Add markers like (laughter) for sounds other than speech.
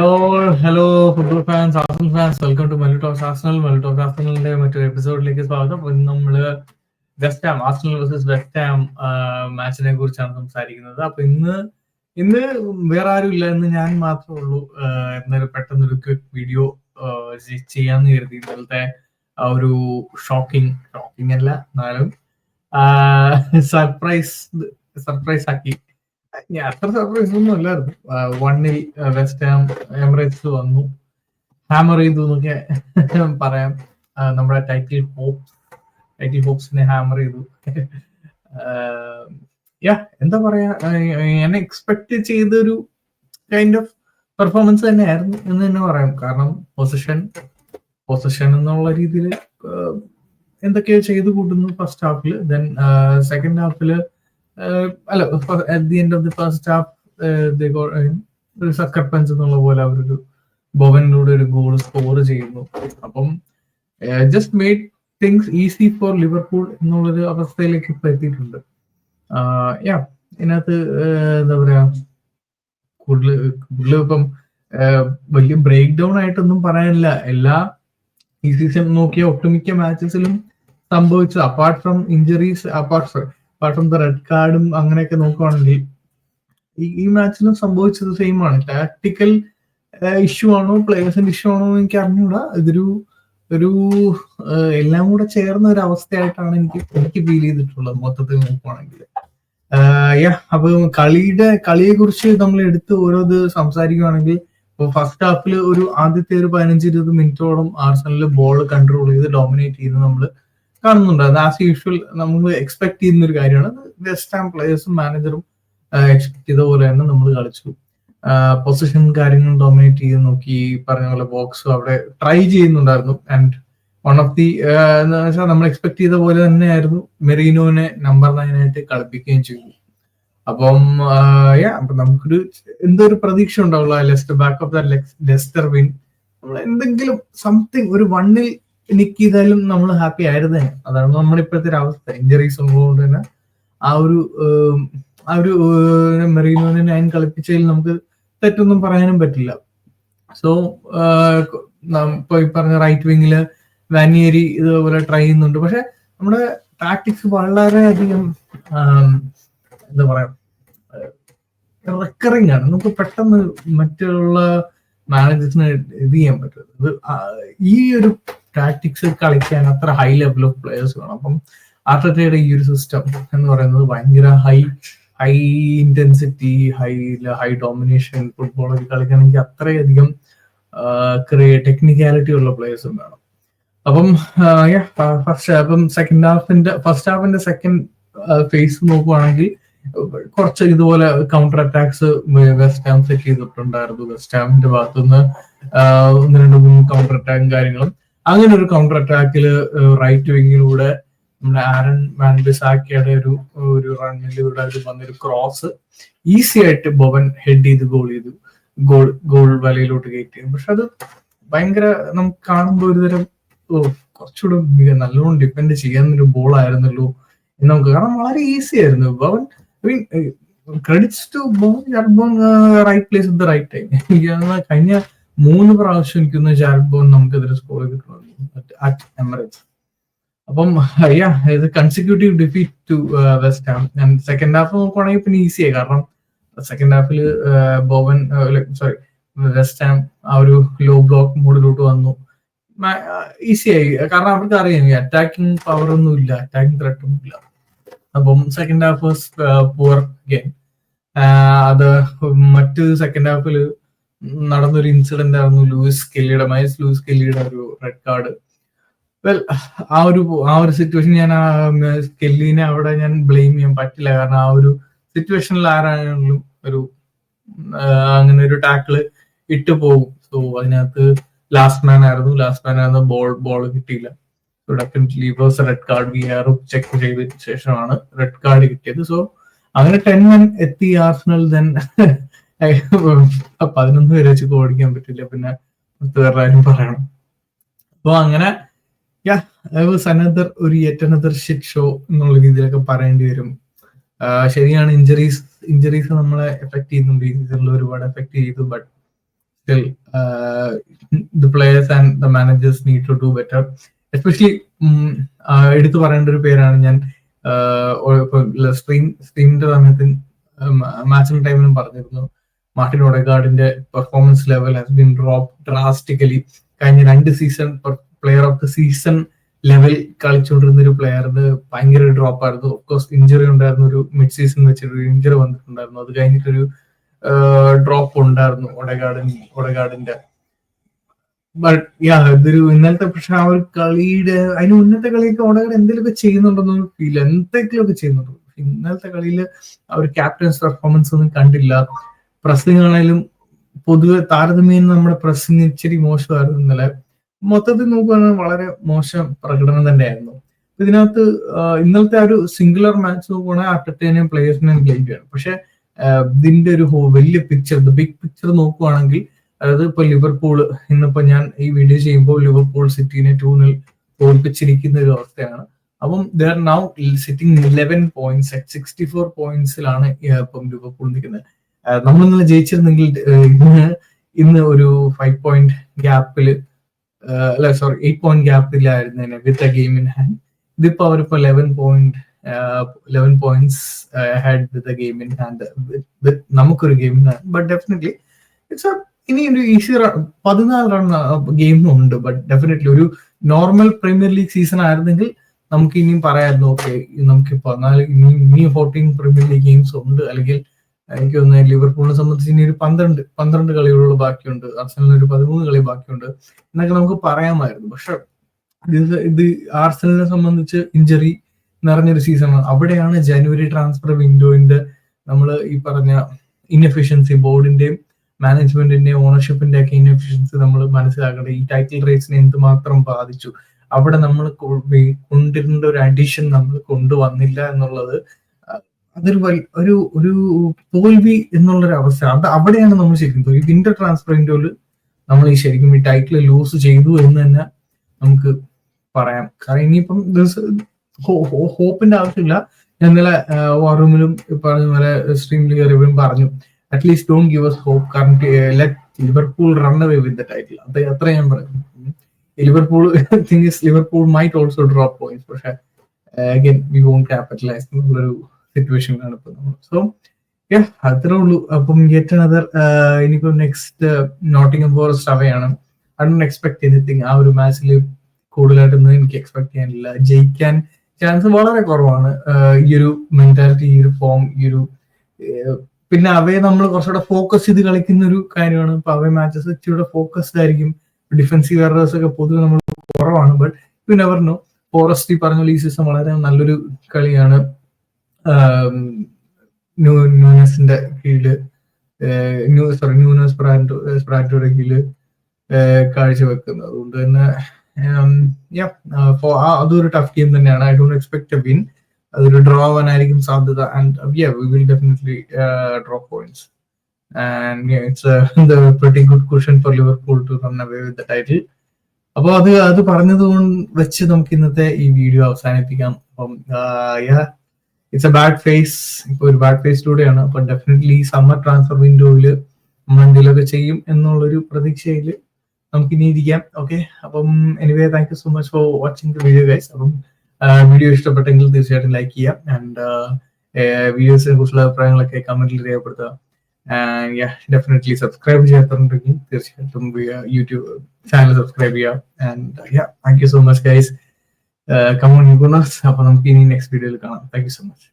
All hello football fans Arsenal fans welcome to മെലിറ്റോക്സ് Arsenal മെലിറ്റോക്സ് ആസ്നലിന്റെ മറ്റൊരു എപ്പിസോഡിലേക്ക് സ്വാഗതം. ഇന്ന് നമ്മൾ West Ham Arsenal versus West Ham മാച്ചിനെ കുറിച്ചാണ് സംസാരിക്കുന്നത്. അപ്പൊ ഇന്ന് ഇന്ന് വേറെ ആരും ഇല്ല എന്ന് ഞാൻ മാത്രമേ ഉള്ളൂ. എന്നൊരു പെട്ടെന്നൊരു ക്വിക്ക് വീഡിയോ ചെയ്യാന്ന് കരുതി. ഇന്നലത്തെ ഒരു ഷോക്കിംഗ് ഷോക്കിംഗ് അല്ല എന്നാലും സർപ്രൈസ് സർപ്രൈസ് (laughs) ആക്കി. ഞാൻ അത്ര സർപ്രൈസ് ഒന്നും അല്ലായിരുന്നു വണ്ണിൽ വെസ്റ്റ് ഹാം എമിറേറ്റ്സ് വന്നു. ഹാമർ ചെയ്തു എന്നൊക്കെ പറയാം. നമ്മുടെ ടൈറ്റിൽ ഹോപ്സ് ടൈറ്റിൽ ഹോപ്സിനെ ഹാമർ ചെയ്തു യാ എന്താ പറയാ ഞാൻ എക്സ്പെക്ട് ചെയ്തൊരു കൈൻഡ് ഓഫ് പെർഫോമൻസ് തന്നെയായിരുന്നു എന്ന് തന്നെ പറയാം. കാരണം പൊസിഷൻ പൊസിഷൻ എന്നുള്ള രീതിയിൽ എന്തൊക്കെയോ ചെയ്തു കൂട്ടുന്നു ഫസ്റ്റ് ഹാഫിൽ ദെൻ സെക്കൻഡ് ഹാഫിൽ അല്ല at the end of the first half ഒരു പഞ്ച് എന്നുള്ള പോലെ അവരൊരു ബോവനിലൂടെ ഒരു ഗോൾ സ്കോർ ചെയ്യുന്നു. അപ്പം just made things easy for Liverpool എന്നുള്ളൊരു അവസ്ഥയിലേക്ക് ഇപ്പൊ എത്തിയിട്ടുണ്ട്. യാ ഇതിനകത്ത് എന്താ പറയാ കൂടുതൽ കൂടുതൽ ഇപ്പം വലിയ ബ്രേക്ക് ഡൗൺ ആയിട്ടൊന്നും പറയാനില്ല. എല്ലാ ഈ സീസൺ നോക്കിയ ഒട്ടുമിക്ക മാച്ചസിലും സംഭവിച്ചത് apart from injuries apart apart from the red കാർഡും അങ്ങനെയൊക്കെ നോക്കുവാണെങ്കിൽ ഈ ഈ മാച്ചിലും സംഭവിച്ചത് സെയിം ആണ്. ടാക്ടിക്കൽ ഇഷ്യൂ ആണോ പ്ലേയേഴ്സിന്റെ ഇഷ്യൂ ആണോ എന്ന് എനിക്ക് അറിഞ്ഞൂടാ. ഇതൊരു ഒരു എല്ലാം കൂടെ ചേർന്ന ഒരു അവസ്ഥയായിട്ടാണ് എനിക്ക് എനിക്ക് ഫീൽ ചെയ്തിട്ടുള്ളത് മൊത്തത്തിൽ നോക്കുവാണെങ്കിൽ. യാ അപ്പൊ കളിയുടെ കളിയെ കുറിച്ച് നമ്മൾ എടുത്ത് ഓരോ ഇത് സംസാരിക്കുവാണെങ്കിൽ ഇപ്പൊ ഫസ്റ്റ് ഹാഫിൽ ഒരു ആദ്യത്തെ ഒരു പതിനഞ്ച് ഇരുപത് മിനിറ്റോളം ആർസണലിൽ ബോൾ കൺട്രോൾ ചെയ്ത് ഡോമിനേറ്റ് ചെയ്ത് നമ്മൾ കാണുന്നുണ്ട്. അത് ആസ് യൂഷ്വൽ നമ്മൾ എക്സ്പെക്ട് ചെയ്യുന്ന ഒരു കാര്യമാണ്. വെസ്റ്റ് ആം പ്ലേയേഴ്സും മാനേജറും എക്സ്പെക്ട് ചെയ്ത പോലെ തന്നെ നമ്മൾ കളിച്ചു. പൊസിഷൻ കാര്യങ്ങൾ ഡോമിനേറ്റ് ചെയ്ത് നോക്കി പറഞ്ഞ പോലെ ബോക്സ് അവിടെ ട്രൈ ചെയ്യുന്നുണ്ടായിരുന്നു. ആൻഡ് വൺ ഓഫ് ദി എന്ന് വെച്ചാൽ നമ്മൾ എക്സ്പെക്ട് ചെയ്ത പോലെ തന്നെയായിരുന്നു. മെറീനോനെ നമ്പർ നയൻ ആയിട്ട് കളിപ്പിക്കുകയും ചെയ്തു. അപ്പം അപ്പൊ നമുക്കൊരു എന്തൊരു പ്രതീക്ഷ ഉണ്ടാവുള്ള Leicester back of the Leicester win നമ്മൾ എന്തെങ്കിലും സംതിങ് ഒരു വണ്ണിൽ നിക്ക് ചെയ്താലും നമ്മൾ ഹാപ്പി ആയിരുന്നു. അതാണ് നമ്മുടെ ഇപ്പോഴത്തെ ഒരു അവസ്ഥ. ഇഞ്ചറീസ് ഉള്ളതുകൊണ്ട് തന്നെ ആ ഒരു ആ ഒരു മെറീനോനെ നയൻ കളിപ്പിച്ചതിൽ നമുക്ക് തെറ്റൊന്നും പറയാനും പറ്റില്ല. സോ ഇപ്പൊ ഈ പറഞ്ഞ റൈറ്റ് വിങ്ങിൽ വാനിയേരി ഇതുപോലെ ട്രൈ ചെയ്യുന്നുണ്ട്. പക്ഷെ നമ്മുടെ ടാക്ടിക്സ് വളരെ അധികം എന്താ പറയാ റെക്കറിങ് ആണ്. നമുക്ക് പെട്ടെന്ന് മറ്റുള്ള മാനേജേഴ്സിന് ഇത് ചെയ്യാൻ പറ്റും. ഈ ഒരു ടാക്ടിക്സ് കളിക്കാൻ അത്ര ഹൈ ലെവൽ ഓഫ് പ്ലേയേഴ്സ് വേണം. അപ്പം ആർട്ടയുടെ ഈ ഒരു സിസ്റ്റം എന്ന് പറയുന്നത് ഭയങ്കര high high intensity high high domination football ഒക്കെ കളിക്കണമെങ്കിൽ അത്രയധികം ടെക്നിക്കാലിറ്റി ഉള്ള പ്ലേയേഴ്സും വേണം. അപ്പം ഫസ്റ്റ് അപ്പം സെക്കൻഡ് ഹാഫിന്റെ ഫസ്റ്റ് ഹാഫിന്റെ സെക്കൻഡ് ഫേസ് നോക്കുവാണെങ്കിൽ കുറച്ച് ഇതുപോലെ counter attacks West Ham set ചെയ്തിട്ടുണ്ടായിരുന്നു. വെസ്റ്റ് ഹാമിന്റെ ഭാഗത്തുനിന്ന് ഒന്ന് രണ്ട് മൂന്ന് കൗണ്ടർ അറ്റാക്കും കാര്യങ്ങളും. അങ്ങനെ ഒരു കൗണ്ടർ അറ്റാക്കിൽ റൈറ്റ് വിങ്ങിലൂടെ നമ്മുടെ ആരൻ വാൻബിസാക്കിയുടെ ഒരു ഒരു റണ്ണിലൂടെ ഒരു വന്നൊരു ക്രോസ് ഈസി ആയിട്ട് ബോവൻ ഹെഡ് ചെയ്ത് ഗോൾ ചെയ്തു. ഗോൾ ഗോൾ വലയിലോട്ട് കയറ്റി പക്ഷെ അത് ഭയങ്കര നമുക്ക് കാണുമ്പോൾ ഒരുതരം ഓ കുറച്ചുകൂടെ നല്ലോണം ഡിപ്പെൻഡ് ഒരു ബോൾ ആയിരുന്നല്ലോ എന്ന് നമുക്ക് കാരണം വളരെ ഈസി ആയിരുന്നു. Bowen I mean credits to Bowen right place the right time കഴിഞ്ഞ മൂന്ന് പ്രാവശ്യം എനിക്കൊന്ന് ബോൺ നമുക്കെതിരെ സ്കോർ ചെയ്തിട്ടുണ്ട് അറ്റ് എമറേറ്റ്സ് അപ്പം യാ ഇത് consecutive defeat to West Ham and second half നോക്കുവാണെങ്കിൽ പിന്നെ ഈസിയായി കാരണം സെക്കൻഡ് ഹാഫിൽ ബോവൻ സോറി വെസ്റ്റ് ഹാം ആ ഒരു ലോ ബ്ലോക്ക് മോഡിലോട്ട് വന്നു. ഈസിയായി കാരണം അവർക്ക് അറിയാം അറ്റാക്കിംഗ് പവർ ഒന്നും ഇല്ല. അറ്റാക്കിംഗ് ത്രെട്ട് ഒന്നും ഇല്ല. അപ്പം സെക്കൻഡ് ഹാഫ് പുവർ ഗെയിം അത് മറ്റ് സെക്കൻഡ് ഹാഫിൽ നടന്നൊരു ഇൻസിഡന്റ് ആയിരുന്നു ലൂയിസ് കെല്ലിയുടെ മൈസ് ലൂയിസ് കെല്ലിയുടെ ഒരു റെഡ് കാർഡ് വെൽ ആ ഒരു ആ ഒരു സിറ്റുവേഷൻ ഞാൻ ആ കെല്ലിനെ അവിടെ ഞാൻ ബ്ലെയിം ചെയ്യാൻ പറ്റില്ല. കാരണം ആ ഒരു സിറ്റുവേഷനിൽ ആരാണെങ്കിലും ഒരു അങ്ങനെ ഒരു ടാക്കിൾ ഇട്ട് പോകും. സോ അതിനകത്ത് ലാസ്റ്റ് മാൻ ആയിരുന്നു. ലാസ്റ്റ് മാൻ ആയിരുന്നു. ബോൾ ബോൾ കിട്ടിയില്ല. Was red card V R check ചെയ്തതിന് ശേഷമാണ് റെഡ് കാർഡ് കിട്ടിയത്. സോ അങ്ങനെ ടെൻ മെൻ എത്തി ആർസണൽ ദെൻ പതിനൊന്ന് പേരെ വെച്ച് ഓടിക്കാൻ പറ്റില്ല. പിന്നെ പത്ത് പേരുടെ പറയണം. അപ്പൊ അങ്ങനെ യാ അനദർ ഒരു യെറ്റ് അനദർ ഷിറ്റ് ഷോ എന്നുള്ള രീതിയിലൊക്കെ പറയേണ്ടി വരും. ശരിയാണ് ഇഞ്ചറീസ് ഇഞ്ചറീസ് നമ്മളെ എഫക്ട് ചെയ്യുന്നുണ്ട്. ഈ സീസണിൽ ഒരുപാട് എഫക്ട് ചെയ്തു but still the players and the managers need to do better especially എടുത്തു പറയേണ്ട ഒരു പേരാണ് ഞാൻ സ്ട്രീം സ്ട്രീമിന്റെ സമയത്ത് മാച്ചിങ് ടൈമിലും പറഞ്ഞിരുന്നു. Martin ഒഡഗാർഡിന്റെ performance level has been drop drastically കഴിഞ്ഞ രണ്ട് season player of the season level കളിച്ചുകൊണ്ടിരുന്ന ഒരു പ്ലെയറിന് ഭയങ്കര ഡ്രോപ്പ് ആയിരുന്നു. ഓഫ്കോഴ്സ് ഇഞ്ചറി ഉണ്ടായിരുന്നു ഒരു മിഡ് സീസൺ വെച്ചൊരു ഇഞ്ചറി വന്നിട്ടുണ്ടായിരുന്നു. അത് കഴിഞ്ഞിട്ടൊരു ഡ്രോപ്പ് ഉണ്ടായിരുന്നു ഒഡഗാർഡിൻ ഒഡഗാർഡിന്റെ ബട്ട് യാ ഇതൊരു ഇന്നലത്തെ പക്ഷെ ആ ഒരു കളിയുടെ അതിന് മുന്നത്തെ കളിയൊക്കെ ഒഡഗാർഡ് എന്തെങ്കിലുമൊക്കെ ചെയ്യുന്നുണ്ടെന്ന് ഫീൽ എന്തെങ്കിലുമൊക്കെ ചെയ്യുന്നുണ്ട്? ഇന്നലത്തെ കളിയിൽ ആ ഒരു ക്യാപ്റ്റൻസ് പെർഫോമൻസ് ഒന്നും കണ്ടില്ല. പ്രസ്സിംഗ് ആണെങ്കിലും പൊതുവെ താരതമ്യേന നമ്മുടെ പ്രസ്സിംഗ് ഇച്ചിരി മോശമായിരുന്നു. ഇന്നലെ മൊത്തത്തിൽ നോക്കുകയാണെങ്കിൽ വളരെ മോശം പ്രകടനം തന്നെയായിരുന്നു. ഇതിനകത്ത് ഇന്നലത്തെ ഒരു സിംഗുലർ മാച്ച് നോക്കുകയാണെങ്കിൽ അർട്ടർടൈനിങ് പ്ലേയേഴ്സിനെയും ചെയ്യണം പക്ഷെ ഇതിന്റെ ഒരു വലിയ പിക്ചർ ദ ബിഗ് പിക്ചർ നോക്കുവാണെങ്കിൽ അതായത് ഇപ്പൊ ലിവർപൂൾ ഇന്നിപ്പോ ഞാൻ ഈ വീഡിയോ ചെയ്യുമ്പോൾ ലിവർപൂൾ സിറ്റിനെ ടൂണിൽ തോൽപ്പിച്ചിരിക്കുന്ന ഒരു അവസ്ഥയാണ്. അപ്പം there now sitting eleven points at sixty four പോയിന്റ്സിലാണ് ഇപ്പം ലിവർപൂൾ നിൽക്കുന്നത്. നമ്മൾ ഇന്നലെ ജയിച്ചിരുന്നെങ്കിൽ ഇന്ന് ഇന്ന് ഒരു ഫൈവ് പോയിന്റ് ഗ്യാപ്പിൽ അല്ല sorry eight point ഗ്യാപ്പിലായിരുന്നു with a game in hand ഇതിപ്പോ അവരിപ്പോ eleven point eleven points had with a game in hand നമുക്കൊരു game in hand but definitely it's ഇനി ഒരു ഈസി റൺ പതിനാല് റൺ ഗെയിം ഉണ്ട്. ബട്ട് ഡെഫിനറ്റ്ലി ഒരു നോർമൽ പ്രീമിയർ ലീഗ് സീസൺ ആയിരുന്നെങ്കിൽ നമുക്ക് ഇനിയും പറയാമായിരുന്നു ഓക്കെ നമുക്ക് പതിനാല് ഇനി ഇനി ഫോർട്ടീൻ പ്രീമിയർ ലീഗ് ഗെയിംസ് ഉണ്ട്. അല്ലെങ്കിൽ എനിക്ക് തോന്നുന്നത് ലിവർപൂളിനെ സംബന്ധിച്ച് ഇനി ഒരു പന്ത്രണ്ട് പന്ത്രണ്ട് കളികളുള്ള ബാക്കിയുണ്ട്. ആർസനലിന് ഒരു പതിമൂന്ന് കളി ബാക്കിയുണ്ട് എന്നൊക്കെ നമുക്ക് പറയാമായിരുന്നു. പക്ഷെ ഇത് ഇത് ആർസനലിനെ സംബന്ധിച്ച് ഇഞ്ചറി നിറഞ്ഞൊരു സീസണാണ് അവിടെയാണ് ജനുവരി ട്രാൻസ്ഫർ വിൻഡോയിന്റെ നമ്മൾ ഈ പറഞ്ഞ ഇൻഎഫിഷ്യൻസി ബോർഡിന്റെയും മാനേജ്മെന്റിന്റെയും ഓണർഷിപ്പിന്റെ ഒക്കെ ഇൻഎഫിഷ്യൻസി നമ്മൾ മനസ്സിലാക്കേണ്ടത് ഈ ടൈറ്റിൽ റേസിനെ എന്തുമാത്രം ബാധിച്ചു. അവിടെ നമ്മൾ കൊണ്ടിരുന്ന ഒരു അഡീഷൻ നമ്മൾ കൊണ്ടുവന്നില്ല എന്നുള്ളത് അതൊരു ഒരു ഒരു തോൽവി എന്നുള്ളൊരു അവസ്ഥ. അത് അവിടെയാണ് നമ്മൾ ശരിക്കും തോൽവി. വിന്റർ ട്രാൻസ്പെറന്റോൽ നമ്മൾ ഈ ശരിക്കും ഈ ടൈറ്റിൽ ലൂസ് ചെയ്തു എന്ന് തന്നെ നമുക്ക് പറയാം. കാരണം ഇനിയിപ്പം ഹോപ്പിന്റെ ആവശ്യമില്ല. ഞാൻ ഇന്നലെ വാർ റൂമിലും പറഞ്ഞ പോലെ സ്ട്രീമിൽ കയറിയപ്പോഴും പറഞ്ഞു at least don't give us hope കാരണം let Liverpool run away with the title അത് അത്ര ഞാൻ പറയും Liverpool thing is Liverpool might also drop points പക്ഷെ അഗൈൻ വി വോണ്ട് ക്യാപിറ്റലൈസ് എന്നുള്ളൊരു സിറ്റുവേഷനിലാണ് ഇപ്പൊ നമ്മൾ സോ അത്രേ ഉള്ളൂ. അപ്പം ഗെറ്റ് അനദർ ഇനിയിപ്പം നെക്സ്റ്റ് നോട്ടിംഗ് ഫോറസ്റ്റ് അവയാണ് ഐ ഡോണ്ട് എക്സ്പെക്ട് എനിത്തിങ് ആ ഒരു മാച്ചിൽ കൂടുതലായിട്ടൊന്നും എനിക്ക് എക്സ്പെക്ട് ചെയ്യാനില്ല. ജയിക്കാൻ ചാൻസ് വളരെ കുറവാണ്. ഈ ഒരു മെന്റാലിറ്റി ഈ ഒരു ഫോം ഈ ഒരു പിന്നെ അവയെ നമ്മൾ കുറച്ചുകൂടെ ഫോക്കസ് ചെയ്ത് കളിക്കുന്ന ഒരു കാര്യമാണ്. ഇപ്പൊ അവയെ മാച്ചസ് ഇച്ചിരി ഫോക്കസ്ഡ് ആയിരിക്കും. ഡിഫൻസീവ് എറേഴ്സ് ഒക്കെ പൊതുവെ നമ്മൾ കുറവാണ്. But you never know Forest ഈ പറഞ്ഞ ഈ സീസൺ വളരെ നല്ലൊരു കളിയാണ്. ന്യൂനസിന്റെ കീഴിൽ ന്യൂ സോറി ന്യൂനസ് സ്പ്രാൻഡോയുടെ കീഴിൽ കാഴ്ചവെക്കുന്നത്. അതുകൊണ്ട് തന്നെ അതൊരു ടഫ് ഗെയിം തന്നെയാണ്. I don't expect a win അതൊരു ഡ്രോ ആവാനായിരിക്കും സാധ്യത. And we will definitely draw points and it's good question for Liverpool to run away with the title അപ്പോൾ അത് അത് പറഞ്ഞത് വെച്ച് നമുക്ക് ഇന്നത്തെ ഈ വീഡിയോ അവസാനിപ്പിക്കാം. അപ്പം ഇറ്റ്സ് എ ബാഡ് ഫേസ് ഇപ്പൊ ഒരു ബാഡ് ഫേസിലൂടെയാണ് അപ്പൊ ഡെഫിനറ്റ്ലി ഈ സമ്മർ ട്രാൻസ്ഫർ വിൻഡോയിൽ നമ്മൾ ചെയ്യും എന്നുള്ളൊരു പ്രതീക്ഷയിൽ നമുക്ക് ഇനി ഇരിക്കാം. ഓക്കെ അപ്പം anyway thank you so much for watching the video guys അപ്പം വീഡിയോ ഇഷ്ടപ്പെട്ടെങ്കിൽ തീർച്ചയായിട്ടും ലൈക്ക് ചെയ്യാം ആൻഡ് വീഡിയോസിനെ കുറിച്ചുള്ള അഭിപ്രായങ്ങളൊക്കെ കമന്റിൽ രേഖപ്പെടുത്തുക. ഡെഫിനറ്റ്ലി സബ്സ്ക്രൈബ് ചെയ്യാത്തുണ്ടെങ്കിൽ തീർച്ചയായിട്ടും യൂട്യൂബ് ചാനൽ സബ്സ്ക്രൈബ് ചെയ്യാം and thank you so much guys come on യുഗുണസ് അപ്പൊ നമുക്ക് ഇനി നെക്സ്റ്റ് വീഡിയോയിൽ കാണാം. Thank you so much